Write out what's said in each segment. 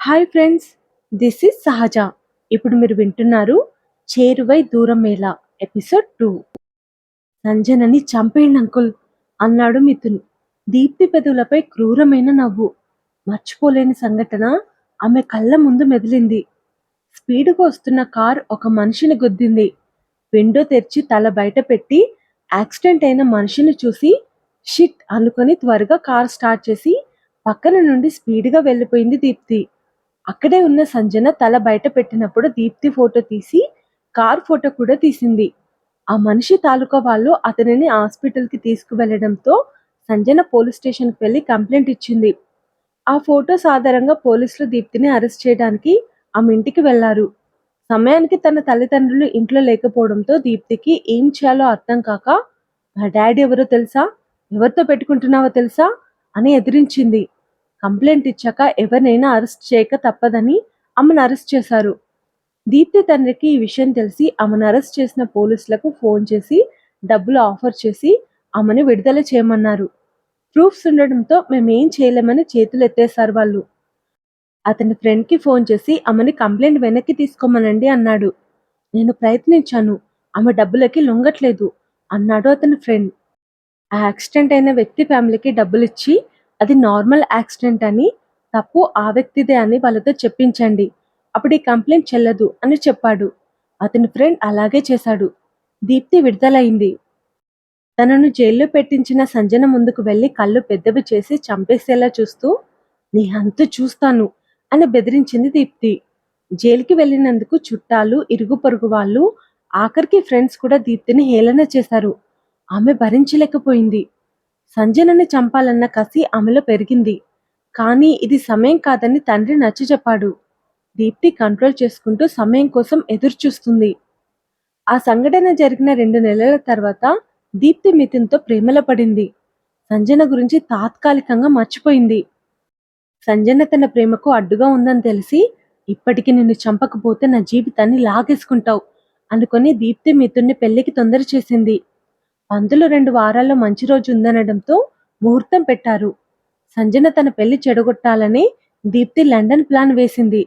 Hi friends this is సహజ. ఇప్పుడు మీరు వింటున్నారు చేరువై దూరం మేళ ఎపిసోడ్ టూ సంజనని చంపేయండి అంకుల్ అన్నాడు మిథున్. దీప్తి పెదవులపై క్రూరమైన నవ్వు. మర్చిపోలేని సంఘటన ఆమె కళ్ళ ముందు మెదిలింది. స్పీడుగా వస్తున్న కార్ ఒక మనిషిని గుద్దింది. విండో తెరిచి తల బయట పెట్టి యాక్సిడెంట్ అయిన మనిషిని చూసి షిట్ అనుకొని త్వరగా కార్ స్టార్ట్ చేసి పక్కన నుండి స్పీడ్గా వెళ్ళిపోయింది దీప్తి. అక్కడే ఉన్న సంజన తల బయట పెట్టినప్పుడు దీప్తి ఫోటో తీసి కార్ ఫోటో కూడా తీసింది. ఆ మనిషి తాలూకా వాళ్ళు అతనిని హాస్పిటల్కి తీసుకువెళ్ళడంతో సంజన పోలీస్ స్టేషన్కి వెళ్ళి కంప్లైంట్ ఇచ్చింది. ఆ ఫోటోస్ ఆధారంగా పోలీసులు దీప్తిని అరెస్ట్ చేయడానికి ఆమె ఇంటికి వెళ్ళారు. సమయానికి తన తల్లిదండ్రులు ఇంట్లో లేకపోవడంతో దీప్తికి ఏం చేయాలో అర్థం కాక మా డాడీ ఎవరో తెలుసా? ఎవరితో పెట్టుకుంటున్నావో తెలుసా? అని ఎదిరించింది. కంప్లైంట్ ఇచ్చాక ఎవరినైనా అరెస్ట్ చేయక తప్పదని ఆమెను అరెస్ట్ చేశారు. దీప్తి తండ్రికి ఈ విషయం తెలిసి ఆమెను అరెస్ట్ చేసిన పోలీసులకు ఫోన్ చేసి డబ్బులు ఆఫర్ చేసి ఆమెను విడుదల చేయమన్నారు. ప్రూఫ్స్ ఉండడంతో మేమేం చేయలేమని చేతులు ఎత్తేశారు వాళ్ళు. అతని ఫ్రెండ్కి ఫోన్ చేసి ఆమెని కంప్లైంట్ వెనక్కి తీసుకోమనండి అన్నాడు. నేను ప్రయత్నించాను. ఆమె డబ్బులకి లొంగట్లేదు అన్నాడు అతని ఫ్రెండ్. ఆ యాక్సిడెంట్ అయిన వ్యక్తి ఫ్యామిలీకి డబ్బులు ఇచ్చి అది నార్మల్ యాక్సిడెంట్ అని తప్పు ఆ వ్యక్తిదే అని వాళ్ళతో చెప్పించండి. అప్పుడు ఈ కంప్లైంట్ చెల్లదు అని చెప్పాడు. అతని ఫ్రెండ్ అలాగే చేశాడు. దీప్తి విడుదలైంది. తనను జైల్లో పెట్టించిన సంజన ముందుకు వెళ్ళి కళ్ళు పెద్దవి చేసి చంపేసేలా చూస్తూ నీ అంత చూస్తాను అని బెదిరించింది దీప్తి. జైలుకి వెళ్ళినందుకు చుట్టాలు ఇరుగు పొరుగు వాళ్ళు ఆఖరికి ఫ్రెండ్స్ కూడా దీప్తిని హేళన చేశారు. ఆమె భరించలేకపోయింది. సంజనని చంపాలన్న కసి ఆమెలో పెరిగింది. కానీ ఇది సమయం కాదని తండ్రి నచ్చ చెప్పాడు. దీప్తి కంట్రోల్ చేసుకుంటూ సమయం కోసం ఎదురుచూస్తుంది. ఆ సంఘటన జరిగిన రెండు నెలల తర్వాత దీప్తి మితిన్తో ప్రేమలో పడింది. సంజన గురించి తాత్కాలికంగా మర్చిపోయింది. సంజన తన ప్రేమకు అడ్డుగా ఉందని తెలిసి ఇప్పటికి నిన్ను చంపకపోతే నా జీవితాన్ని లాగేసుకుంటావు అనుకొని దీప్తి మిథున్ని పెళ్ళికి తొందర చేసింది అందులో రెండు వారాల్లో మంచి రోజు ఉందనడంతో ముహూర్తం పెట్టారు. సంజన తన పెళ్ళి చెడగొట్టాలని దీప్తి లండన్ ప్లాన్ వేసింది.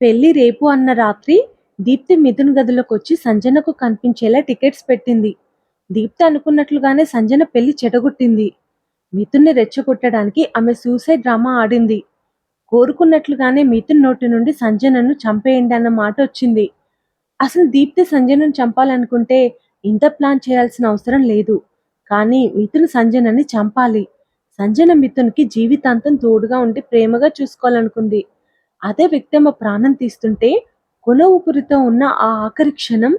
పెళ్ళి రేపు అన్న రాత్రి దీప్తి మిథున్ గదిలోకి వచ్చి సంజనకు కనిపించేలా టికెట్స్ పెట్టింది. దీప్తి అనుకున్నట్లుగానే సంజన పెళ్ళి చెడగొట్టింది. మిథున్ని రెచ్చగొట్టడానికి ఆమె సూసైడ్ డ్రామా ఆడింది. కోరుకున్నట్లుగానే మిథున్ నోటి నుండి సంజనను చంపేయండి అన్న మాట వచ్చింది. అసలు దీప్తి సంజనను చంపాలనుకుంటే ఇంత ప్లాన్ చేయాల్సిన అవసరం లేదు. కానీ మిథున్ సంజనని చంపాలి. సంజన మిథున్కి జీవితాంతం తోడుగా ఉండి ప్రేమగా చూసుకోవాలనుకుంది. అదే వ్యక్తి ప్రాణం తీస్తుంటే కొన ఊపిరితో ఉన్న ఆ ఆఖరి క్షణం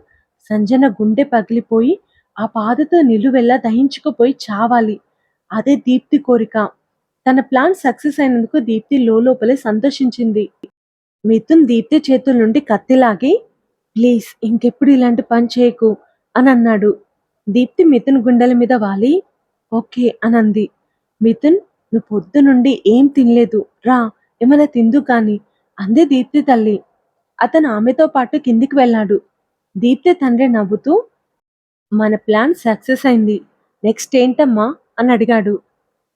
సంజన గుండె పగిలిపోయి ఆ బాధతో నిలువెల్లా దహించుకుపోయి చావాలి. అదే దీప్తి కోరిక. తన ప్లాన్ సక్సెస్ అయినందుకు దీప్తి లోపలే సంతోషించింది. మిథున్ దీప్తి చేతుల నుండి కత్తిలాగి ప్లీజ్ ఇంకెప్పుడు ఇలాంటి పని చేయకు. అని అన్నాడు దీప్తి మిథున్ గుండెల మీద వాలి. ఓకే అని అంది మిథున్ నువ్వు పొద్దు నుండి ఏం తినలేదు. రా ఏమైనా తిందు కాని. అందే దీప్తి తల్లి. అతను ఆమెతో పాటు కిందికి వెళ్ళాడు. దీప్తి తండ్రి నవ్వుతూ మన ప్లాన్ సక్సెస్ అయింది. నెక్స్ట్ ఏంటమ్మా? అని అడిగాడు.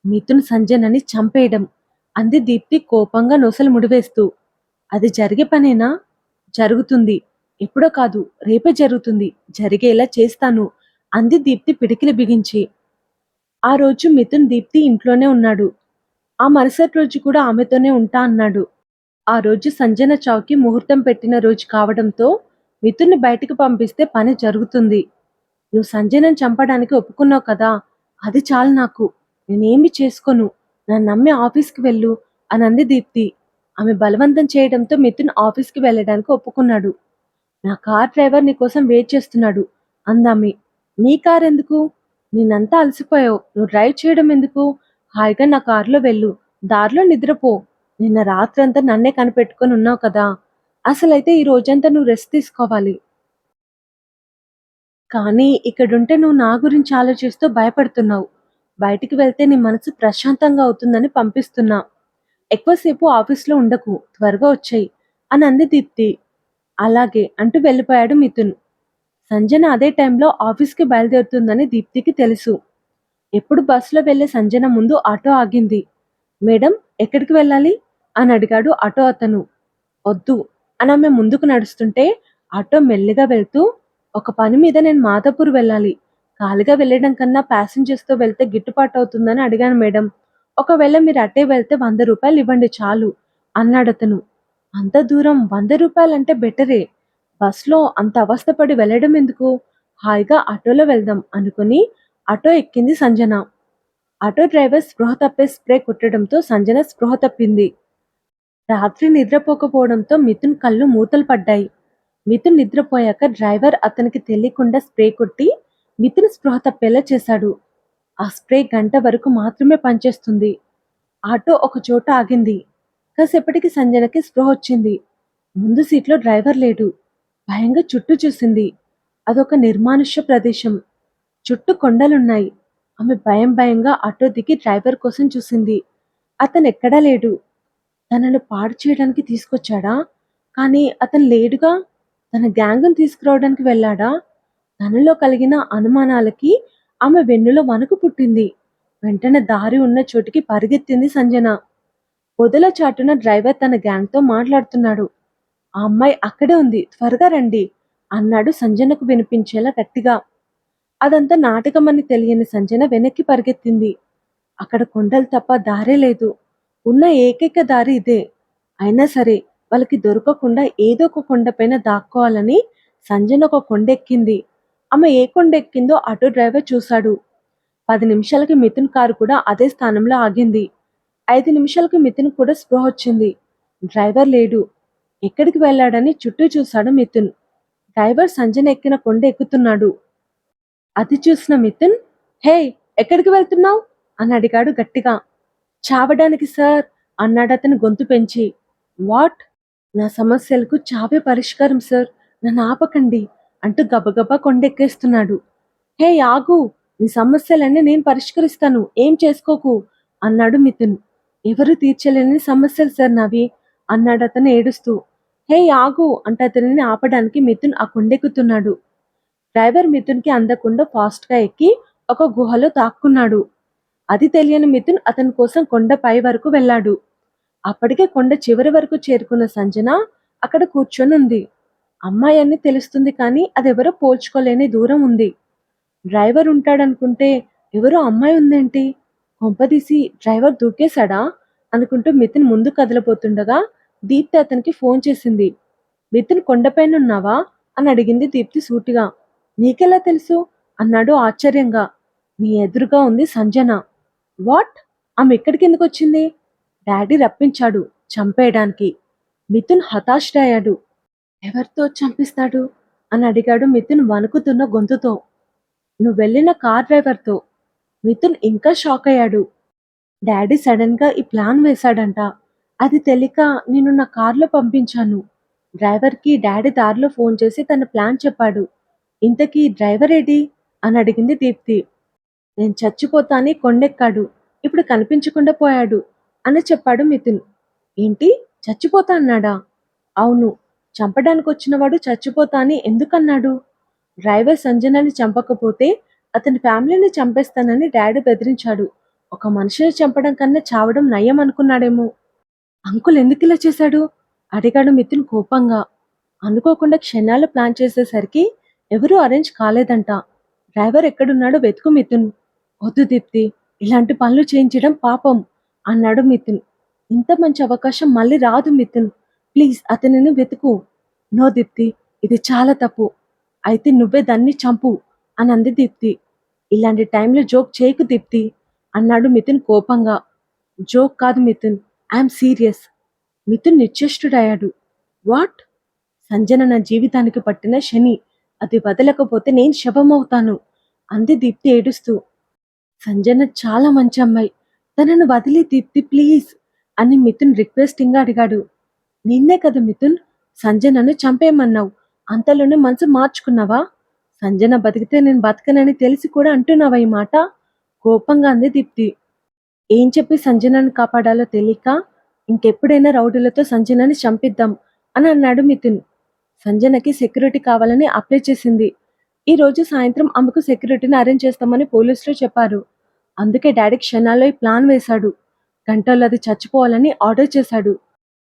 మిథున్ సంజనని చంపేయడం. అంది దీప్తి కోపంగా నొసలు ముడివేస్తూ. అది జరిగే పనేనా? జరుగుతుంది. ఎప్పుడో కాదు రేపే జరుగుతుంది. జరిగేలా చేస్తాను. అంది దీప్తి పిడికిలి బిగించి. ఆ రోజు మిథున్ దీప్తి ఇంట్లోనే ఉన్నాడు. ఆ మరుసటి రోజు కూడా ఆమెతోనే ఉంటా అన్నాడు. ఆ రోజు సంజన చౌకి ముహూర్తం పెట్టిన రోజు కావడంతో మిథున్ని బయటకు పంపిస్తే పని జరుగుతుంది. నువ్వు సంజయను చంపడానికి ఒప్పుకున్నావు కదా అది చాలు నాకు. నేనేమి చేసుకోను? నన్ను నమ్మి ఆఫీస్కి వెళ్ళు అని అంది దీప్తి. ఆమె బలవంతం చేయడంతో మిథున్ ఆఫీస్కి వెళ్ళడానికి ఒప్పుకున్నాడు. నా కార్ డ్రైవర్ నీకోసం వెయిట్ చేస్తున్నాడు. అందామి నీ కార్ ఎందుకు? నేనంతా అలసిపోయావు. నువ్వు డ్రైవ్ చేయడం ఎందుకు? హాయిగా నా కారులో వెళ్ళు. దారిలో నిద్రపో. నిన్న రాత్రంతా నన్నే కనిపెట్టుకొని ఉన్నావు కదా. అసలైతే ఈ రోజంతా నువ్వు రెస్ట్ తీసుకోవాలి. కానీ ఇక్కడుంటే నువ్వు నా గురించి ఆలోచిస్తూ భయపడుతున్నావు. బయటికి వెళ్తే నీ మనసు ప్రశాంతంగా అవుతుందని పంపిస్తున్నా. ఎక్కువసేపు ఆఫీస్లో ఉండకు. త్వరగా వచ్చాయి అని అంది దీప్తి. అలాగే అంటూ వెళ్ళిపోయాడు మిథున్. సంజన అదే టైంలో ఆఫీస్కి బయలుదేరుతుందని దీప్తికి తెలుసు. ఎప్పుడు బస్సులో వెళ్ళే సంజన ముందు ఆటో ఆగింది. మేడం ఎక్కడికి వెళ్ళాలి? అని అడిగాడు ఆటో అతను. వద్దు. అని ఆమె ముందుకు నడుస్తుంటే ఆటో మెల్లిగా వెళ్తూ ఒక పని మీద నేను మాదాపూర్ వెళ్ళాలి. ఖాళీగా వెళ్ళడం కన్నా ప్యాసింజర్స్తో వెళ్తే గిట్టుబాటు అవుతుందని అడిగాను మేడం. ఒకవేళ మీరు అట్టే వెళ్తే వంద రూపాయలు ఇవ్వండి చాలు అన్నాడు అతను. అంత దూరం వంద రూపాయలంటే బెటరే. బస్లో అంత అవస్థపడి వెళ్ళడం ఎందుకు? హాయిగా ఆటోలో వెళ్దాం అనుకుని ఆటో ఎక్కింది సంజన. ఆటో డ్రైవర్ స్పృహ తప్పే స్ప్రే కొట్టడంతో సంజన స్పృహ తప్పింది. రాత్రి నిద్రపోకపోవడంతో మిథున్ కళ్ళు మూతలు పడ్డాయి. మిథున్ నిద్రపోయాక డ్రైవర్ అతనికి తెలియకుండా స్ప్రే కొట్టి మిథున్ స్పృహ తప్పేలా చేశాడు. ఆ స్ప్రే గంట వరకు మాత్రమే పనిచేస్తుంది. ఆటో ఒక చోట ఆగింది. కాసేపటికి సంజనకి స్పృహ వచ్చింది. ముందు సీట్లో డ్రైవర్ లేడు. భయంగా చుట్టూ చూసింది. అదొక నిర్మానుష్య ప్రదేశం. చుట్టూ కొండలున్నాయి. ఆమె భయం భయంగా ఆటో దిగి డ్రైవర్ కోసం చూసింది. అతను ఎక్కడా లేడు. తనను పాడు చేయడానికి తీసుకొచ్చాడా? కానీ అతను లేడుగా? తన గ్యాంగ్ను తీసుకురావడానికి వెళ్ళాడా? తనలో కలిగిన అనుమానాలకి ఆమె వెన్నులో వణుకు పుట్టింది. వెంటనే దారి ఉన్న చోటికి పరిగెత్తింది సంజన. పొదల చాటున డ్రైవర్ తన గ్యాంగ్తో మాట్లాడుతున్నాడు. ఆ అమ్మాయి అక్కడే ఉంది త్వరగా రండి అన్నాడు సంజనకు వినిపించేలా గట్టిగా. అదంతా నాటకమని తెలియని సంజన వెనక్కి పరిగెత్తింది. అక్కడ కొండలు తప్ప దారే లేదు. ఉన్న ఏకైక దారి ఇదే. అయినా సరే వాళ్ళకి దొరకకుండా ఏదో ఒక కొండపైన దాక్కోవాలని సంజన ఒక కొండ ఎక్కింది ఆమె ఏ కొండెక్కిందో ఆటో డ్రైవర్ చూశాడు. పది నిమిషాలకి మిథున్ కారు కూడా అదే స్థానంలో ఆగింది. ఐదు నిమిషాలకు మిథున్ కూడా స్పృహ వచ్చింది. డ్రైవర్ లేడు. ఎక్కడికి వెళ్ళాడని చుట్టూ చూశాడు మిథున్. డ్రైవర్ సంజన ఎక్కిన కొండ ఎక్కుతున్నాడు. అది చూసిన మిథున్ హే ఎక్కడికి వెళ్తున్నావు? అని అడిగాడు గట్టిగా. చావడానికి సార్ అన్నాడు అతను గొంతు పెంచి. వాట్? నా సమస్యలకు చావే పరిష్కారం సార్. నన్ను ఆపకండి అంటూ గబగబా కొండెక్కేస్తున్నాడు హే ఆగు. నీ సమస్యలన్నీ నేను పరిష్కరిస్తాను. ఏం చేసుకోకు అన్నాడు మిథున్. ఎవరు తీర్చలేని సమస్యలు సార్ నావి అన్నాడు అతను ఏడుస్తూ. హే ఆగు అంటే అతనిని ఆపడానికి మిథున్ ఆ కొండెక్కుతున్నాడు. డ్రైవర్ మిథున్కి అందకుండా ఫాస్ట్గా ఎక్కి ఒక గుహలో తాక్కున్నాడు. అది తెలియని మిథున్ అతని కోసం కొండ పై వరకు వెళ్ళాడు. అప్పటికే కొండ చివరి వరకు చేరుకున్న సంజన అక్కడ కూర్చొని ఉంది. అమ్మాయి అని తెలుస్తుంది కానీ అదెవరో పోల్చుకోలేని దూరం ఉంది. డ్రైవర్ ఉంటాడనుకుంటే ఎవరో అమ్మాయి ఉందేంటి? కొంపదీసి డ్రైవర్ దూకేశాడా? అనుకుంటూ మిథున్ ముందు కదలబోతుండగా దీప్తి అతనికి ఫోన్ చేసింది. మిథున్ కొండపైన ఉన్నావా అని అడిగింది దీప్తి సూటిగా. నీకెలా తెలుసు? అన్నాడు ఆశ్చర్యంగా. నీ ఎదురుగా ఉంది సంజన. వాట్? ఆమె ఎక్కడి ఎందుకు వచ్చింది? డాడీ రప్పించాడు చంపేయడానికి. మిథున్ హతాశుడయ్యాడు ఎవరితో చంపిస్తాడు? అని అడిగాడు మిథున్ వణుకుతున్న గొంతుతో. నువ్వు వెళ్ళిన కార్ డ్రైవర్తో. మిథున్ ఇంకా షాక్ అయ్యాడు. డాడీ సడన్గా ఈ ప్లాన్ వేశాడంట. అది తెలియక నేను నా కార్లో పంపించాను. డ్రైవర్కి డాడీ దారిలో ఫోన్ చేసి తన ప్లాన్ చెప్పాడు. ఇంతకీ డ్రైవర్ ఏడి అని అడిగింది దీప్తి. నేను చచ్చిపోతాని కొండెక్కాడు. ఇప్పుడు కనిపించకుండా పోయాడు అని చెప్పాడు మిథున్. ఏంటి? చచ్చిపోతా అన్నాడా? అవును. చంపడానికి వచ్చినవాడు చచ్చిపోతా అని ఎందుకన్నాడు? డ్రైవర్ సంజనాని చంపకపోతే అతని ఫ్యామిలీని చంపేస్తానని డాడీ బెదిరించాడు. ఒక మనిషిని చంపడం కన్నా చావడం నయం అనుకున్నాడేమో. అంకుల్ ఎందుకు ఇలా చేశాడు? అడిగాడు మిథున్ కోపంగా. అనుకోకుండా క్షణాలు ప్లాన్ చేసేసరికి ఎవరూ అరేంజ్ కాలేదంట. డ్రైవర్ ఎక్కడున్నాడో వెతుకు మిథున్. వద్దు దీప్తి ఇలాంటి పనులు చేయించడం పాపం అన్నాడు మిథున్. ఇంత మంచి అవకాశం మళ్ళీ రాదు మిథున్. ప్లీజ్ అతనిని వెతుకు. నో దీప్తి ఇది చాలా తప్పు. అయితే నువ్వే దాన్ని చంపు. అని అంది దీప్తి. ఇలాంటి టైంలో జోక్ చేయకు దీప్తి అన్నాడు మిథున్ కోపంగా. జోక్ కాదు మిథున్ ఐఎమ్ సీరియస్. మిథున్ నిశ్చేష్టుడయ్యాడు. వాట్? సంజన నా జీవితానికి పట్టిన శని. అది వదలకపోతే నేను శవమవుతాను అంది దీప్తి ఏడుస్తూ. సంజన చాలా మంచి అమ్మాయి. తనను వదిలి దీప్తి ప్లీజ్ అని మిథున్ రిక్వెస్టింగ్గా అడిగాడు. నిన్నే కదా మిథున్ సంజనను చంపేయమన్నావు. అంతలోనే మనసు మార్చుకున్నావా? సంజన బతికితే నేను బతకనని తెలిసి కూడా అంటున్నావా ఈ మాట? కోపంగా అంది దీప్తి. ఏం చెప్పి సంజనను కాపాడాలో తెలియక ఇంకెప్పుడైనా రౌడీలతో సంజనని చంపిద్దాం అని అన్నాడు మిథున్. సంజనకి సెక్యూరిటీ కావాలని అప్లై చేసింది. ఈ రోజు సాయంత్రం ఆమెకు సెక్యూరిటీని అరేంజ్ చేస్తామని పోలీసులు చెప్పారు. అందుకే డాడీ క్షణాల్లో ఈ ప్లాన్ వేశాడు. గంటల్లో అది చచ్చిపోవాలని ఆర్డర్ చేశాడు.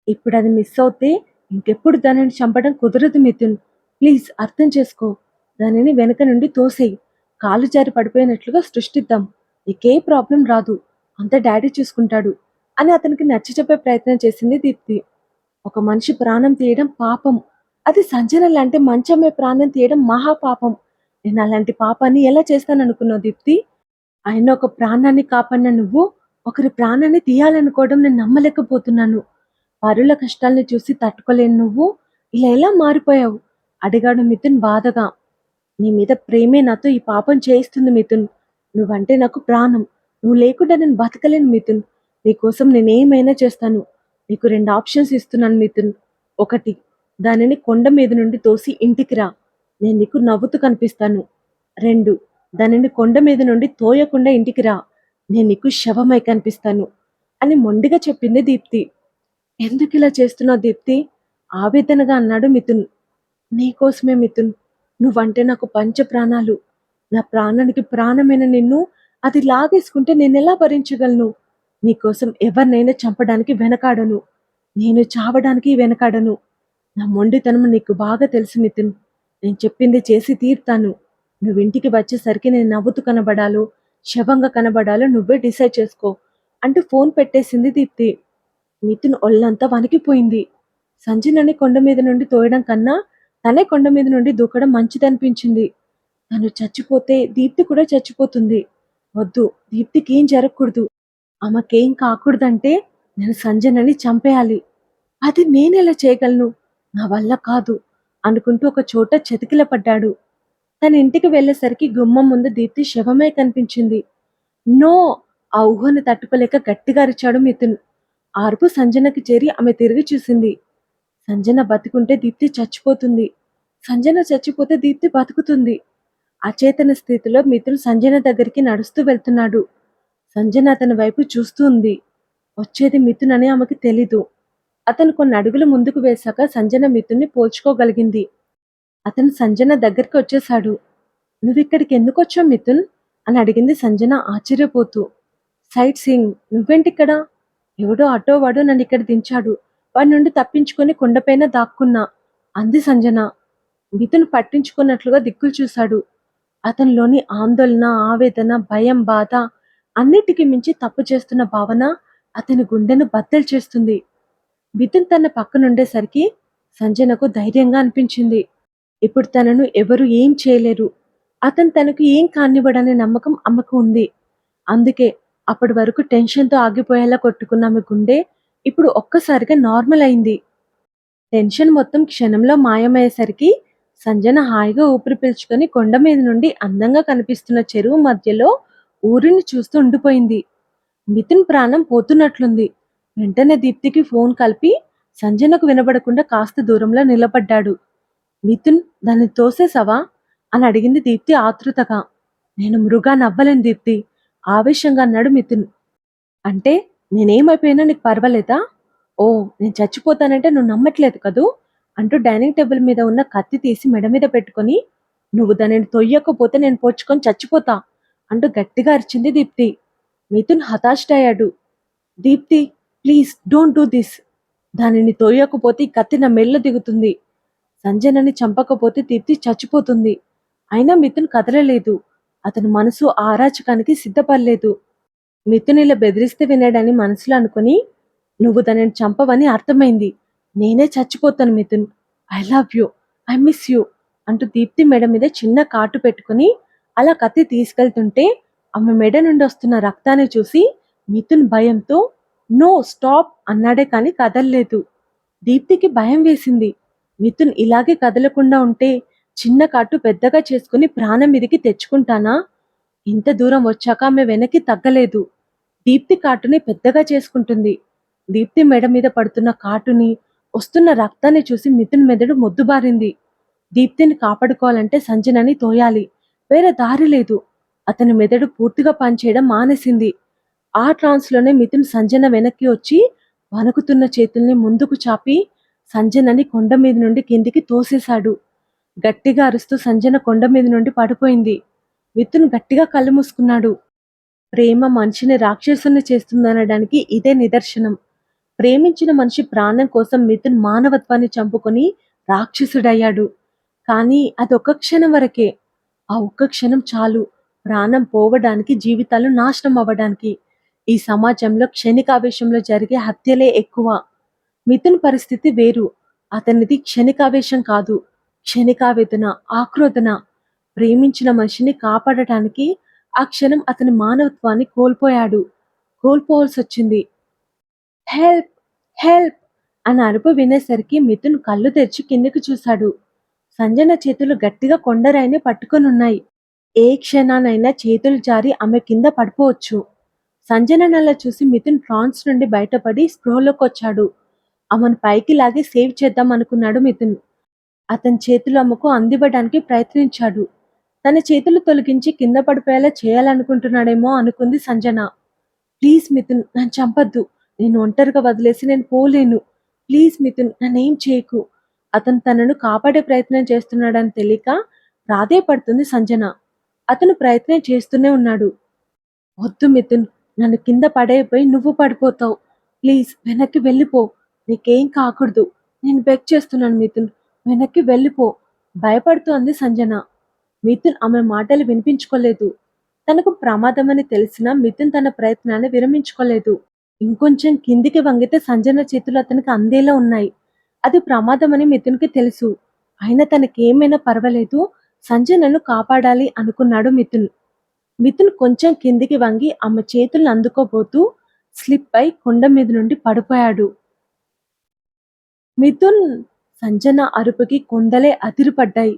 ఇప్పుడు అది మిస్ అవుతే ఇంకెప్పుడు దానిని చంపడం కుదరదు మిథున్. ప్లీజ్ అర్థం చేసుకో. దానిని వెనక నుండి తోసేయి. కాలు జారి పడిపోయినట్లుగా సృష్టిద్దాం. నీకే ప్రాబ్లం రాదు. అంత డాడీ చూసుకుంటాడు అని అతనికి నచ్చ చెప్పే ప్రయత్నం చేసింది దీప్తి. ఒక మనిషి ప్రాణం తీయడం పాపం. అది సంజన లాంటి మంచమే ప్రాణం తీయడం మహాపాపం. నేను అలాంటి పాపాన్ని ఎలా చేస్తాననుకున్నావు దీప్తి? ఆయన ఒక ప్రాణాన్ని కాపాడిన నువ్వు ఒకరి ప్రాణాన్ని తీయాలనుకోవడం నేను నమ్మలేకపోతున్నాను. పరుల కష్టాల్ని చూసి తట్టుకోలేని నువ్వు ఇలా ఎలా మారిపోయావు? అడిగాడు మిథున్ బాధగా. నీ మీద ప్రేమే నాతో ఈ పాపం చేయిస్తుంది మిథున్. నువ్వంటే నాకు ప్రాణం. నువ్వు లేకుండా నేను బతకలేను మిథున్. నీకోసం నేనేమైనా చేస్తాను. నీకు రెండు ఆప్షన్స్ ఇస్తున్నాను మిథున్. ఒకటి దానిని కొండ మీద నుండి తోసి ఇంటికి రా. నేను నీకు నవ్వుతూ కనిపిస్తాను. రెండు దానిని కొండ మీద నుండి తోయకుండా ఇంటికి రా. నేను నీకు శవమై కనిపిస్తాను అని మొండిగా చెప్పింది దీప్తి. ఎందుకు ఇలా చేస్తున్నావు దీప్తి? ఆవేదనగా అన్నాడు మిథున్. నీకోసమే మిథున్. నువ్వంటే నాకు పంచ ప్రాణాలు నా ప్రాణానికి ప్రాణమైన నిన్ను అది లాగేసుకుంటే నేను ఎలా భరించగలను? నీకోసం ఎవరినైనా చంపడానికి వెనకాడను. నేను చావడానికి వెనకాడను. నా మొండితనం నీకు బాగా తెలుసు నితిన్ నేను చెప్పింది చేసి తీర్తాను. నువ్వు ఇంటికి వచ్చేసరికి నేను నవ్వుతూ కనబడాలో శవంగా కనబడాలో నువ్వే డిసైడ్ చేసుకో అంటూ ఫోన్ పెట్టేసింది దీప్తి. మిథున్ ఒళ్ళంతా వణికిపోయింది. సంజనని కొండ మీద నుండి తోయడం కన్నా తనే కొండ మీద నుండి దూకడం మంచిదనిపించింది. తను చచ్చిపోతే దీప్తి కూడా చచ్చిపోతుంది. వద్దు దీప్తికి ఏం జరగకూడదు. ఆమెకేం కాకూడదంటే నేను సంజనని చంపేయాలి. అది నేనెలా చేయగలను? నా వల్ల కాదు అనుకుంటూ ఒక చోట చతికిల పడ్డాడు. తన ఇంటికి వెళ్ళేసరికి గుమ్మం ముందు దీప్తి శవమే కనిపించింది. నో! ఆ ఊహను తట్టుకోలేక గట్టిగా అరిచాడు మిథున్. ఆర్పు సంజనకి చేరి ఆమె తిరిగి చూసింది. సంజన బతికుంటే దీప్తి చచ్చిపోతుంది. సంజన చచ్చిపోతే దీప్తి బతుకుతుంది. అచేతన స్థితిలో మిథున్ సంజన దగ్గరికి నడుస్తూ వెళ్తున్నాడు. సంజన అతని వైపు చూస్తూ ఉంది. వచ్చేది మిథున్ అని ఆమెకి తెలీదు. అతను కొన్ని అడుగులు ముందుకు వేశాక సంజన మిథున్ని పోల్చుకోగలిగింది. అతను సంజన దగ్గరికి వచ్చేశాడు. నువ్విక్కడికి ఎందుకు వచ్చావు మిథున్? అని అడిగింది సంజన ఆశ్చర్యపోతూ. Sightseeing. నువ్వేంటిక్కడ? ఎవడో ఆటో వాడు నన్ను ఇక్కడ దించాడు. వాడి నుండి తప్పించుకొని కొండపైన దాక్కున్నా అంది సంజన. మిథున్ పట్టించుకున్నట్లుగా దిక్కులు చూశాడు. అతనిలోని ఆందోళన ఆవేదన భయం బాధ అన్నిటికి మించి తప్పు చేస్తున్న భావన అతని గుండెను బద్దలు చేస్తుంది. మిథున్ తన పక్కనుండేసరికి సంజనకు ధైర్యంగా అనిపించింది. ఇప్పుడు తనను ఎవరు ఏం చేయలేరు. అతను తనకు ఏం కానివ్వడనే నమ్మకం అమ్మకు ఉంది. అందుకే అప్పటి వరకు టెన్షన్తో ఆగిపోయేలా కొట్టుకున్న ఆమె గుండె ఇప్పుడు ఒక్కసారిగా నార్మల్ అయింది. టెన్షన్ మొత్తం క్షణంలో మాయమయ్యేసరికి సంజన హాయిగా ఊపిరి పీల్చుకొని కొండ మీద నుండి అందంగా కనిపిస్తున్న చెరువు మధ్యలో ఊరిని చూస్తూ ఉండిపోయింది. మిథున్ ప్రాణం పోతున్నట్లుంది. వెంటనే దీప్తికి ఫోన్ కలిపి సంజనకు వినబడకుండా కాస్త దూరంలో నిలబడ్డాడు. మిథున్ దాన్ని తోసేసావా? అని అడిగింది దీప్తి ఆతృతగా. నేను మృగా నవ్వలేను దీప్తి. ఆవేశంగా అన్నాడు మిథున్. అంటే నేనేమైపోయినా నీకు పర్వాలేదా? ఓ నేను చచ్చిపోతానంటే నువ్వు నమ్మట్లేదు కదూ? అంటూ డైనింగ్ టేబుల్ మీద ఉన్న కత్తి తీసి మెడ మీద పెట్టుకొని నువ్వు దానిని తొయ్యకపోతే నేను పోచుకొని చచ్చిపోతా అంటూ గట్టిగా అరిచింది దీప్తి. మిథున్ హతాష్డ్ అయ్యాడు Deepti please don't do this. దానిని తోయకపోతే ఈ కత్తి నా మెల్ల దిగుతుంది. సంజనని చంపకపోతే దీప్తి చచ్చిపోతుంది. అయినా మిథున్ కదలలేదు. అతని మనసు ఆ అరాచకానికి సిద్ధపడలేదు. మిథున్ ఇలా బెదిరిస్తే వినాడని మనసులో అనుకుని నువ్వు దానిని చంపవని అర్థమైంది. నేనే చచ్చిపోతాను Mithun. I love you. I miss you. అంటూ దీప్తి మెడ మీద చిన్న కాటు పెట్టుకుని అలా కత్తి తీసుకెళ్తుంటే ఆమె మెడ నుండి వస్తున్న రక్తాన్ని చూసి మిథున్ భయంతో నో స్టాప్ అన్నాడే కానీ కదలలేదు. దీప్తికి భయం వేసింది. మిథున్ ఇలాగే కదలకుండా ఉంటే చిన్న కాటు పెద్దగా చేసుకుని ప్రాణం మీదికి తెచ్చుకుంటానా? ఇంత దూరం వచ్చాక ఆమె వెనక్కి తగ్గలేదు. దీప్తి కాటుని పెద్దగా చేసుకుంటుంది. దీప్తి మెడ మీద పడుతున్న కాటుని వస్తున్న రక్తాన్ని చూసి మిథున్ మెదడు మొద్దుబారింది దీప్తిని కాపాడుకోవాలంటే సంజనని తోయాలి. వేరే దారి లేదు. అతని మెదడు పూర్తిగా పనిచేయడం మానేసింది. ఆ ట్రాన్స్లోనే మిథున్ సంజన వెనక్కి వచ్చి వణుకుతున్న చేతుల్ని ముందుకు చాపి సంజనని కొండ మీద నుండి కిందికి తోసేశాడు. గట్టిగా అరుస్తూ సంజన కొండ మీద నుండి పడిపోయింది. మిథున్ గట్టిగా కళ్ళు మూసుకున్నాడు. ప్రేమ మనిషిని రాక్షసుని చేస్తుందనడానికి ఇదే నిదర్శనం. ప్రేమించిన మనిషి ప్రాణం కోసం మిథున్ మానవత్వాన్ని చంపుకొని రాక్షసుడయ్యాడు. కానీ అది ఒక్క క్షణం వరకే. ఆ ఒక్క క్షణం చాలు. ప్రాణం పోవడానికి జీవితాలు నాశనం అవ్వడానికి. ఈ సమాజంలో క్షణికావేశంలో జరిగే హత్యలే ఎక్కువ. మిథున్ పరిస్థితి వేరు. అతనిది క్షణికావేశం కాదు. క్షణికావేదన ఆక్రోదన. ప్రేమించిన మనిషిని కాపాడటానికి ఆ క్షణం అతని మానవత్వాన్ని కోల్పోయాడు. కోల్పోవాల్సి వచ్చింది హెల్ప్ హెల్ప్ అని అరుపు వినేసరికి మిథున్ కళ్ళు తెరిచి కిందకి చూశాడు. సంజన చేతులు గట్టిగా కొండరాయిని పట్టుకొని ఉన్నాయి ఏ క్షణానైనా చేతులు జారి ఆమె కింద పడిపోవచ్చు. సంజన నల్ల చూసి మిథున్ ట్రాన్స్ నుండి బయటపడి స్పృహలోకి వచ్చాడు. ఆమెను పైకి లాగి సేవ్ చేద్దాం అనుకున్నాడు మిథున్. అతని చేతులు ఆమెకు అందివ్వడానికి ప్రయత్నించాడు. తన చేతులు తొలగించి కింద పడిపోయేలా చేయాలనుకుంటున్నాడేమో అనుకుంది సంజన. ప్లీజ్ మిథున్ నన్ను చంపద్దు. నేను ఒంటరిగా వదిలేసి నేను పోలేను. ప్లీజ్ మిథున్ నన్నేం చేయకు. అతను తనను కాపాడే ప్రయత్నం చేస్తున్నాడని తెలియక ప్రాధేయపడుతుంది సంజన. అతను ప్రయత్నం చేస్తూనే ఉన్నాడు. వద్దు మిథున్ నన్ను కింద పడేపోయి నువ్వు పడిపోతావు. ప్లీజ్ వెనక్కి వెళ్ళిపో. నీకేం కాకూడదు. నేను బెక్ చేస్తున్నాను మిథున్ వెనక్కి వెళ్ళిపో. భయపడుతోంది సంజన. మిథున్ ఆమె మాటలు వినిపించుకోలేదు. తనకు ప్రమాదమని తెలిసినా మిథున్ తన ప్రయత్నాన్ని విరమించుకోలేదు. ఇంకొంచెం కిందికి వంగితే సంజన చేతులు అతనికి అందేలా ఉన్నాయి. అది ప్రమాదమని మిథున్కి తెలుసు. అయినా తనకేమైనా పర్వాలేదు సంజనను కాపాడాలి అనుకున్నాడు మిథున్. మిథున్ కొంచెం కిందికి వంగి ఆమె చేతులను అందుకోబోతూ స్లిప్ అయి కొండ మీద నుండి పడిపోయాడు. మిథున్ సంజన అరుపుకి కొండలే అదిరిపడ్డాయి.